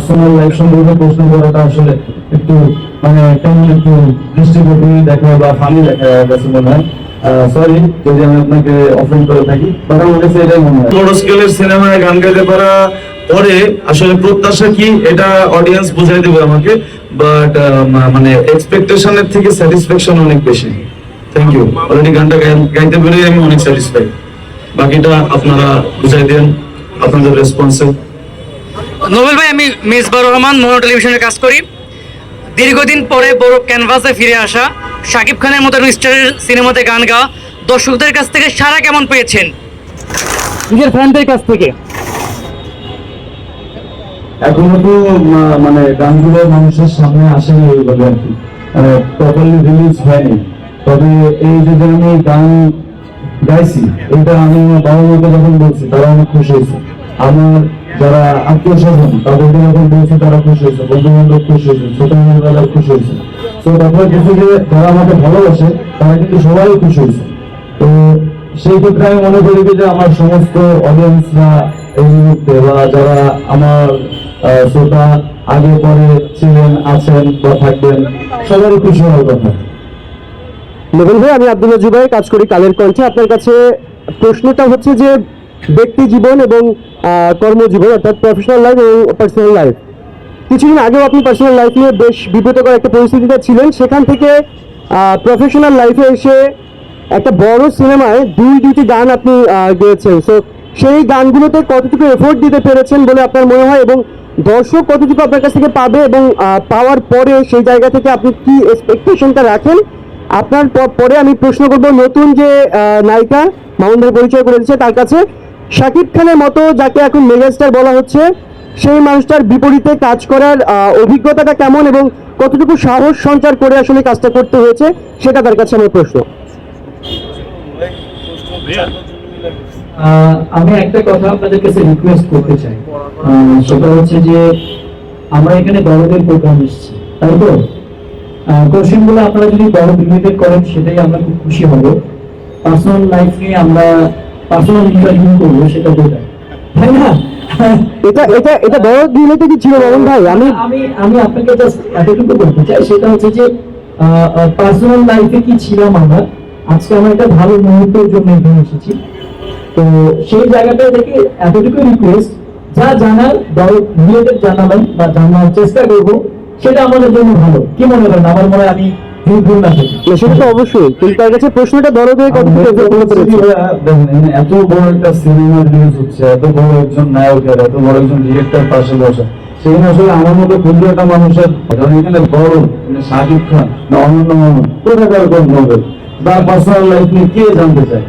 Personal life সম্পর্কে প্রশ্ন করাটা আসলে একটু মানে কেমন একটু দৃষ্টিকটু দেখা বা ফানি দেখা মনে হয়। সরি যদি আমি আপনাকে অফেন্ড করে থাকি মনে হয়। বড় স্কেলের সিনেমায় গান গাইতে পারা পরে আসলে প্রত্যাশা কি, এটা অডিয়েন্স বুঝাই দেবে আমাকে বাট মানে এক্সপেকটেশনের থেকে স্যাটিসফ্যাকশন অনেক বেশি। থ্যাংক ইউ অলরেডি গানটা গাই- গাইতে পেরে আমি অনেক স্যাটিসফাইড বাকিটা আপনারা বুঝাই দেন, আপনাদের রেসপন্সে নোবেল ভাই আমি মিসবার রহমান মোহন টেলিভিশনে কাজ করি। দীর্ঘদিন পরে বড় ক্যানভাসে ফিরে আসা শাকিব খানের মতো স্টারের সিনেমাতে গান গাওয়া দর্শকদের কাছ থেকে সারা কেমন পেয়েছেন? নিজের ফ্যানদের কাছ থেকে। এখনও তো মানে গানগুলো মানুষের সামনে আসেনি ওইভাবে আর কি। প্রপারলি রিলিজ হয়নি। তবে এই যে যে আমি গান গাইছি এটা আমি বাবা মাকে যখন বলছি তারা অনেক খুশি হয়েছে। আমার যারা আত্মীয় স্বজন তাদেরকে যখন বলছি তারা খুশি হয়েছে বন্ধু বান্ধব খুশি হয়েছে ছোট মেয়েরা খুশি হয়েছে। তো তারপরে কিছু যে যারা আমাকে ভালোবাসে, তারা কিন্তু সবাই খুশি হয়েছে। তো সেই ক্ষেত্রে আমি মনে করি যে আমার সমস্ত অডিয়েন্সরা এই মুহূর্তে বা যারা আমার শ্রোতা আগে পরে ছিলেন, আছেন বা থাকবেন, সবারই খুশি হওয়ার কথা। নোবেল ভাই, আমি আব্দুল্লাহ জুবাই কাজ করি কালের কণ্ঠে। আপনার কাছে প্রশ্নটা হচ্ছে যে ব্যক্তি জীবন এবং কর্মজীবন, অর্থাৎ প্রফেশনাল লাইফ এবং পার্সোনাল লাইফ কিছুদিন আগেও আপনি পার্সোনাল লাইফ নিয়ে বেশ বিব্রতকর একটা পরিস্থিতিতে ছিলেন। সেখান থেকে প্রফেশনাল লাইফে এসে একটা বড় সিনেমায় দুই দুটি গান আপনি গেয়েছেন। সো সেই গানগুলোতে কতটুকু এফোর্ট দিতে পেরেছেন বলে আপনার মনে হয় এবং দর্শক কতটুকু আপনার কাছ থেকে পাবে এবং পাওয়ার পরে সেই জায়গা থেকে আপনি কি এক্সপেকটেশনটা রাখেন? আপনার পরে আমি প্রশ্ন করব, নতুন যে নায়িকা মামুন ভাই পরিচয় করে দিচ্ছে তার কাছে। শাকিব খানের মতো যাকে এখন মেগাস্টার বলা হচ্ছে, সেই মানুষটার বিপরীতে কাজ করার অভিজ্ঞতাটা কেমন এবং কতটুকু সাহস সঞ্চার করে আসলে কাজটা করতে হয়েছে, সেটা তার কাছে আমার প্রশ্ন। আমি একটা কথা আপনাদের কাছে রিকোয়েস্ট করতে চাই। সেটা হচ্ছে যে, আমরা এখানে বড়দের প্রোগ্রাম এসেছি, তাই তো? কোশ্চেনগুলো আপনারা যদি বড় রিলেটেড করেন, সেটাই আমরা খুব খুশি হব। পার্সোনাল লাইফ নিয়ে আমরা পার্সোনাল ইন্টারভিউ করব সেটা বেটার তাই না? এটা এটা এটা বড় রিলেটেডই ছিল মামুন ভাই? আমি আমি আমি আপনাকে জাস্ট এতটুকু বলতে চাই সেটা হচ্ছে যে পার্সোনাল লাইফে কি ছিলাম আমরা আজকে আমরা একটা ভালো মুহূর্তের জন্য এখানে এসেছি। তো সেই জায়গাটা থেকে এতটুকু রিকোয়েস্ট যা জানার বড় রিলেটেড জানাবেন বা জানার চেষ্টা করব সেটা আমাদের জন্য ভালো। কি মনে করেন? আমার মনে হয় আমি সেটা তো অবশ্যই কিন্তু তার কাছে প্রশ্নটা পেরেছে? দেখেন, এখানে এত বড় একটা সিনেমা রিলিজ হচ্ছে এত বড় একজন নায়কের এত বড় একজন ডিরেক্টর পাশে বসে। সেখানে আসলে আমার মতো ক্ষুদ্র একটা মানুষের কারণ এখানে বড় মানে শাকিব খান না অনন্য মামুন কোথাকার কোন নোবেল বা পার্সোনাল লাইফ নিয়ে কে জানতে চায়?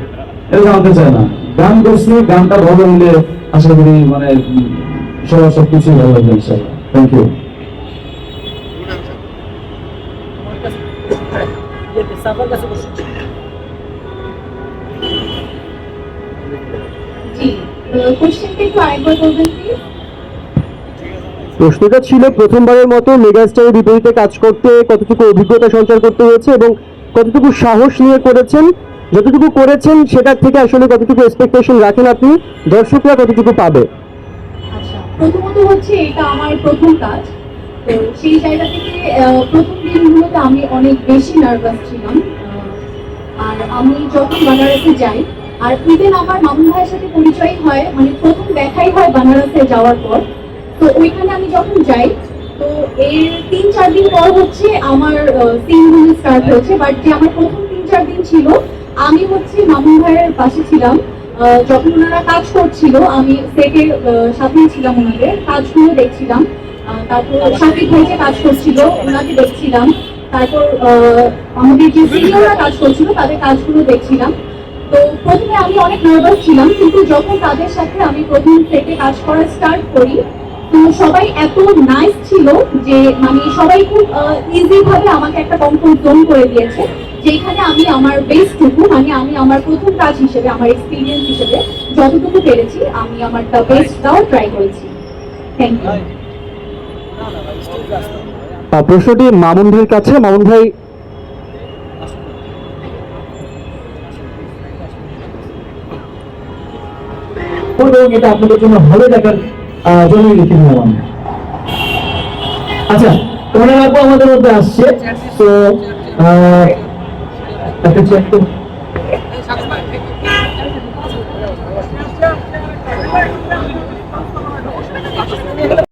এটা জানতে চায় না। গান করছি গানটা ভালো হলে আশা করি মানে সবার সব কিছুই ভালো লাগবে ইনশাল্লাহ থ্যাংক ইউ বলবেন প্লিজ প্রশ্নটা ছিল প্রথমবারের মতো মেগাস্টারের বিপরীতে কাজ করতে কতটুকু অভিজ্ঞতা সঞ্চার করতে হয়েছে এবং কতটুকু সাহস নিয়ে করেছেন যতটুকু করেছেন সেটার থেকে আসলে কতটুকু এক্সপেকটেশন রাখেন আপনি দর্শকরা কতটুকু পাবে? আচ্ছা প্রথমত হচ্ছে এটা আমার প্রথম কাজ। তো সেই জায়গা থেকে প্রথম দিনগুলোতে আমি অনেক বেশি নার্ভাস ছিলাম। আর আমি যখন বানারসে যাই, আর ইভেন আমার মামুন ভাইয়ের সাথে পরিচয় হয় মানে প্রথম দেখাই হয় বানারসে যাওয়ার পর। তো ওইখানে আমি যখন যাই, তো এর তিন চার দিন পর হচ্ছে আমার সিনগুলো স্টার্ট হয়েছে। বাট যে আমার প্রথম তিন চার দিন ছিল, আমি হচ্ছে মামুন ভাইয়ের পাশে ছিলাম। যখন ওনারা কাজ করছিল, আমি সেটের সাথেই ছিলাম ওনাদের। কাজগুলো দেখছিলাম। তারপর শাকিব ভাই যে কাজ করছিল, ওনাকে দেখছিলাম। তারপর আমাদের যে সিনিয়ররা কাজ করছিল, তাদের কাজগুলো দেখছিলাম। তো প্রথমে আমি অনেক নার্ভাস ছিলাম, কিন্তু যখন তাদের সাথে আমি প্রথম সেটে কাজ করা স্টার্ট করি, তো সবাই এত নাইস ছিল যে মানে সবাই খুব ইজি ভাবে আমাকে একটা কমফোর্ট জোন করে দিয়েছে, যেখানে আমি আমার বেস্টটুকু মানে আমি আমার প্রথম কাজ হিসেবে, আমার এক্সপিরিয়েন্স হিসেবে যতটুকু পেরেছি, আমি আমারটা বেস্ট দেওয়ার ট্রাই করেছি। থ্যাংক ইউ প্রশ্নটি মামুন ভাইয়ের কাছে। মামুন ভাই এটা আপনাদের জন্য ভালো আমি। আচ্ছা আমাদের মধ্যে আসছে। তো একটা চেক